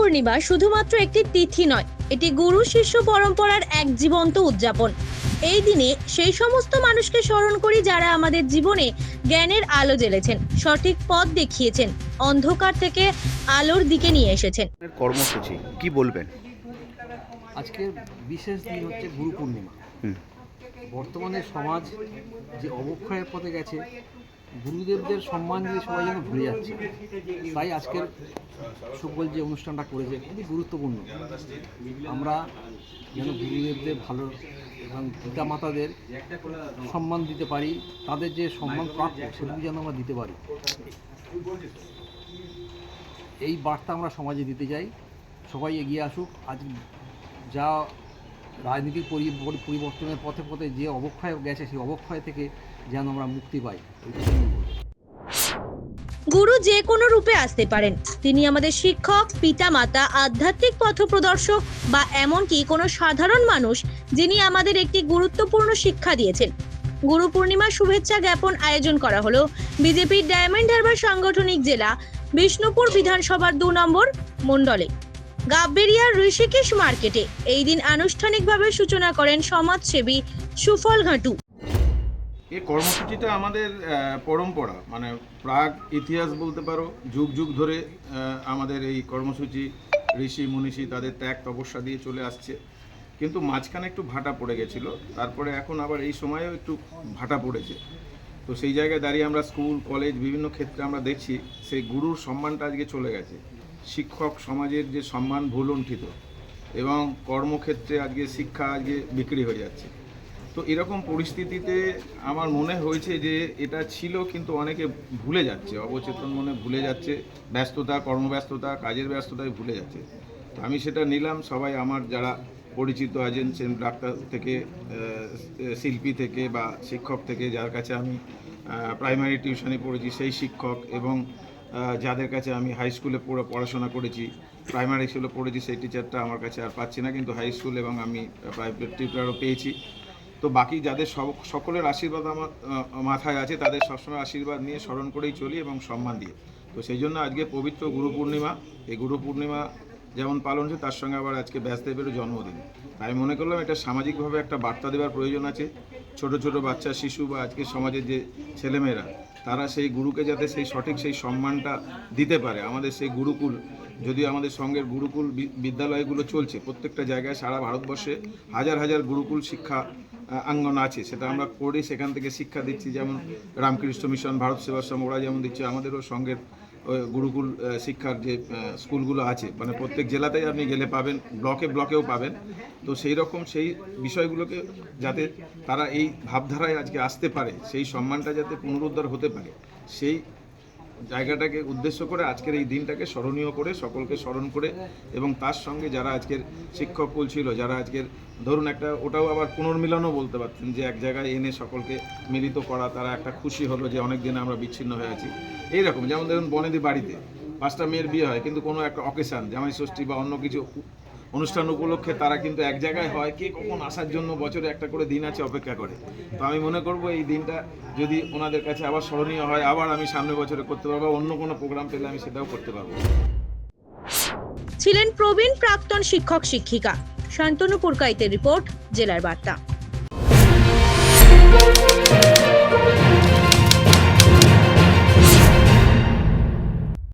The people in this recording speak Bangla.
পূর্ণিমা শুধুমাত্র একটি তিথি নয় এটি গুরু শিষ্য পরম্পরার এক জীবন্ত উদযাপন। এই দিনে সেই সমস্ত মানুষকে স্মরণ করি যারা আমাদের জীবনে জ্ঞানের আলো জ্বেলেছেন সঠিক পথ দেখিয়েছেন অন্ধকার থেকে আলোর দিকে নিয়ে এসেছেন। কর্মসূচি কি বলবেন? আজকের বিশেষ দিন হচ্ছে গুরু পূর্ণিমা। বর্তমানে সমাজ যে অবক্ষয়ের পথে গেছে গুরুদেবদের সম্মান দিয়ে সবাই যেন ভুলে যাচ্ছে। তাই আজকের সকল যে অনুষ্ঠানটা করেছে, খুবই গুরুত্বপূর্ণ। আমরা যেন গুরুদেবদের ভালো এবং পিতা মাতাদের সম্মান দিতে পারি, তাদের যে সম্মান প্রাপ্য, সেটুকু যেন আমরা দিতে পারি। এই বার্তা আমরা সমাজে দিতে চাই। সবাই এগিয়ে আসুক। আজ যা রাজনীতির পরি- পরি- পরিবর্তনের পথে পথে যে অবক্ষয় গেছে, সেই অবক্ষয় থেকে যেন আমরা মুক্তি পাই। গুরু যে কোনো রূপে আসতে পারেন। তিনি আমাদের শিক্ষক, পিতামাতা, আধ্যাত্মিক পথপ্রদর্শক বা এমনকি কোনো সাধারণ মানুষ যিনি আমাদের একটি গুরুত্বপূর্ণ শিক্ষা দিয়েছেন। গুরু পূর্ণিমা শুভেচ্ছা জ্ঞাপন আয়োজন করা হলো বিজেপির ডায়মন্ড হারবার সাংগঠনিক জেলা বিষ্ণুপুর বিধানসভার দু নম্বর মণ্ডলে। গাব্বেরিয়ার ঋষিকেশ মার্কেটে এই দিন আনুষ্ঠানিকভাবে সূচনা করেন সমাজসেবী সুফল ঘাটু। এই কর্মসূচিটা আমাদের পরম্পরা। মানে প্রাগ ইতিহাস বলতে পারো, যুগ যুগ ধরে আমাদের এই কর্মসূচি, ঋষি, মনীষী তাদের ত্যাগ, তপস্যা দিয়ে চলে আসছে। কিন্তু মাঝখানে একটু ভাটা পড়ে গেছিল, তারপরে এখন আবার এই সময়েও একটু ভাটা পড়েছে। তো সেই জায়গায় দাঁড়িয়ে আমরা স্কুল, কলেজ, বিভিন্ন ক্ষেত্রে আমরা দেখছি, সেই গুরুর সম্মানটা আজকে চলে গেছে। শিক্ষক সমাজের যে সম্মান ভুলুণ্ঠিত এবং কর্মক্ষেত্রে আজকে শিক্ষা আজকে বিক্রি হয়ে যাচ্ছে। তো এরকম পরিস্থিতিতে আমার মনে হয়েছে যে এটা ছিল, কিন্তু অনেকে ভুলে যাচ্ছে। অবচেতন মনে ভুলে যাচ্ছে। ব্যস্ততা, কর্মব্যস্ততা, কাজের ব্যস্ততায় ভুলে যাচ্ছে। আমি সেটা নিলাম। সবাই আমার যারা পরিচিত আছেন সেন ডাক্তার থেকে শিল্পী থেকে বা শিক্ষক থেকে, যার কাছে আমি প্রাইমারি টিউশনে পড়েছি, সেই শিক্ষক এবং যাদের কাছে আমি হাই স্কুলে পড়ে পড়াশোনা করেছি প্রাইমারি স্কুলে পড়েছি, সেই টিচারটা আমার কাছে আর পাচ্ছি না, কিন্তু হাই স্কুল এবং আমি প্রাইভেট টিউটারও পেয়েছি। তো বাকি যাদের সকলের আশীর্বাদ আমার মাথায় আছে, তাদের সবসময় আশীর্বাদ নিয়ে স্মরণ করেই চলি এবং সম্মান দিয়ে। তো সেই জন্য আজকে পবিত্র গুরু পূর্ণিমা, এই গুরু পূর্ণিমা যেমন পালন হচ্ছে, তার সঙ্গে আবার আজকে ব্যাসদেবেরও জন্মদিন। তাই মনে করলাম এটা সামাজিকভাবে একটা বার্তা দেওয়ার প্রয়োজন আছে। ছোট ছোট বাচ্চা, শিশু বা আজকে সমাজের যে ছেলেমেয়েরা, তারা সেই গুরুকে যাতে সেই সঠিক সেই সম্মানটা দিতে পারে। আমাদের সেই গুরুকুল, যদিও আমাদের সঙ্গের গুরুকুল বিদ্যালয়গুলো চলছে, প্রত্যেকটা জায়গায় সারা ভারতবর্ষে হাজার হাজার গুরুকুল শিক্ষা আঙ্গন আছে সেটা আমরা করি সেখান থেকে শিক্ষা দিচ্ছি, যেমন রামকৃষ্ণ মিশন, ভারত সেবাশ্রম ওরা যেমন দিচ্ছে, আমাদেরও সঙ্গের ওই গুরুকুল শিক্ষার যে স্কুলগুলো আছে মানে প্রত্যেক জেলাতেই আপনি গেলে পাবেন, ব্লকে ব্লকেও পাবেন। তো সেই রকম সেই বিষয়গুলোকে যাতে তারা এই ভাবধারায় আজকে আসতে পারে, সেই সম্মানটা যাতে পুনরুদ্ধার হতে পারে, সেই জায়গাটাকে উদ্দেশ্য করে আজকের এই দিনটাকে স্মরণীয় করে সকলকে স্মরণ করে এবং তার সঙ্গে যারা আজকের শিক্ষক কুল ছিল, যারা আজকের ধরুন একটা ওটাও আবার পুনর্মিলনও বলতে পারতেন যে এক জায়গায় এনে সকলকে মিলিত করা, তারা একটা খুশি হলো যে অনেক দিন আমরা বিচ্ছিন্ন হয়ে আছি। এইরকম, যেমন ধরুন বনেদি বাড়িতে পাঁচটা মেয়ের বিয়ে হয়, কিন্তু কোনো একটা অকেশান জামাই ষষ্ঠী বা অন্য কিছু অনুষ্ঠান উপলক্ষে তারা কিন্তু এক জায়গায় হয়। কে কখন আসার জন্য বছরে একটা করে দিন আছে অপেক্ষা করে। তো আমি মনে করব এই দিনটা যদি ওনাদের কাছে আবার স্মরণীয় হয়, আবার আমি সামনে বছরে করতে পারব অন্য কোনো প্রোগ্রাম পেলে আমি সেটাও করতে পারব। ছিলেন প্রবীণ প্রাক্তন শিক্ষক শিক্ষিকা। শান্তনু পুরকাইতের রিপোর্ট, জেলার বার্তা।